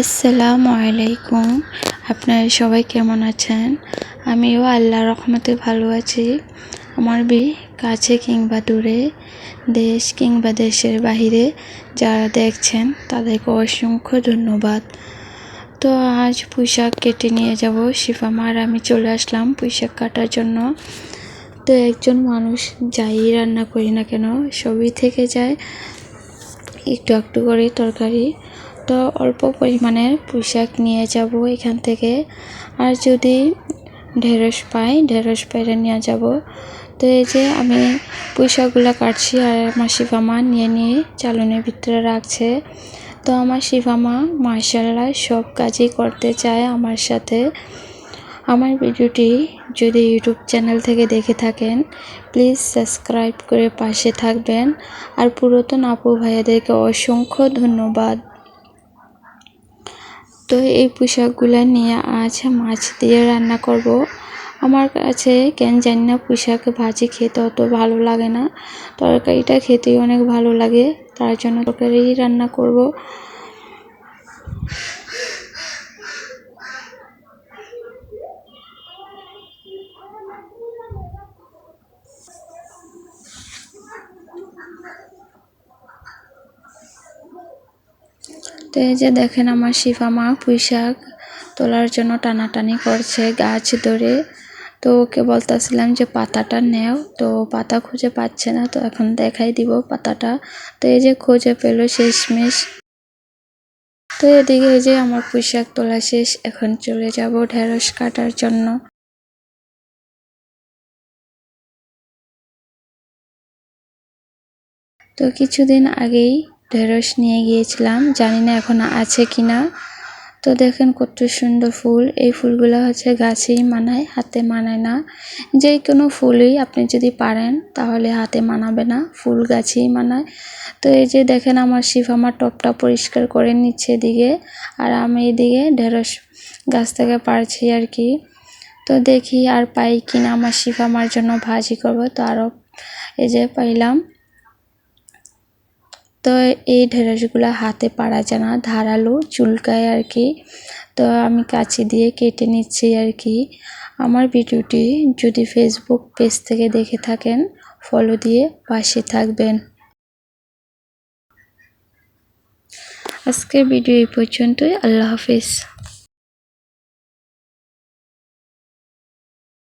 আসসালামু আলাইকুম। আপনারা সবাই কেমন আছেন? আমিও আল্লাহ রহমতে ভালো আছি। আমার বি কাছে কিংবা দূরে, দেশ কিংবা দেশের বাহিরে যারা দেখছেন, তাদেরকে অসংখ্য ধন্যবাদ। তো আজ পুঁইশাক কেটে নিয়ে যাব। শিফামার আমি চলে আসলাম পুঁইশাক কাটার জন্য। তো একজন মানুষ যাই রান্না করি না কেন, সবই থেকে যায়। একটু একটু করে তরকারি। তো অল্প পরিমাণে পুঁইশাক নিয়ে যাব এখান থেকে। আর যদি ঢেঁড়স পাই, ঢেঁড়স পেরে নিয়ে যাব। তো এই যে আমি পুঁইশাকগুলো কাটছি আর আমার শিফামা নিয়ে নিয়ে চালনের ভিতরে রাখছে। তো আমার শিফামা মার্শাল্লাহ সব কাজই করতে চায় আমার সাথে। আমার ভিডিওটি যদি ইউটিউব চ্যানেল থেকে দেখে থাকেন, প্লিজ সাবস্ক্রাইব করে পাশে থাকবেন। আর পুরাতন আপু ভাইয়াদেরকে অসংখ্য ধন্যবাদ। তো এই পোশাকগুলো নিয়ে আজ মাছ দিয়ে রান্না করব। আমার কাছে কেন জানি না, পোশাক ভাজি খেতে অত ভালো লাগে না। তরকারিটা খেতেই অনেক ভালো লাগে, তার জন্য তরকারি রান্না করব। তো এই যে দেখেন আমার শিফা মা পুঁইশাক তোলার জন্য টানাটানি করছে গাছ ধরে। তো ওকে বলতেছিলাম যে, পাতাটা নেও। তো পাতা খুঁজে পাচ্ছে না, তো এখন দেখাই দিব পাতাটা। তো এই যে খুঁজে পেল শেষমেশ। তো এদিকে এই যে আমার পুঁইশাক তোলা শেষ, এখন চলে যাব ঢেঁড়স কাটার জন্য। তো কিছুদিন আগেই ঢেঁড়স নিয়ে গিয়েছিলাম, জানি না এখন আছে কি না তো দেখেন কত সুন্দর ফুল, এই ফুলগুলো হচ্ছে গাছেই মানায়, হাতে মানায় না। যে কোনো ফুলই আপনি যদি পারেন, তাহলে হাতে মানাবে না, ফুল গাছেই মানায়। তো এই যে দেখেন আমার শিফ আমার টপটা পরিষ্কার করে নিচ্ছে এদিকে, আর আমি এদিকে ঢেঁড়স গাছ থেকে পারছি আর কি। তো দেখি আর পাই কিনা, আমার শিফ আমার জন্য ভাজি করব, তো আরও এই যে পাইলাম। তো এই ঢেঁড়সগুলো হাতে পারা যায় না ধারালো, চুলকায় আর কি। তো আমি কাছে দিয়ে কেটে নিচ্ছি আর কি। আমার ভিডিওটি যদি ফেসবুক পেজ থেকে দেখে থাকেন ফলো দিয়ে পাশে থাকবেন। আজকের ভিডিও এই পর্যন্তই। আল্লাহ হাফিজ।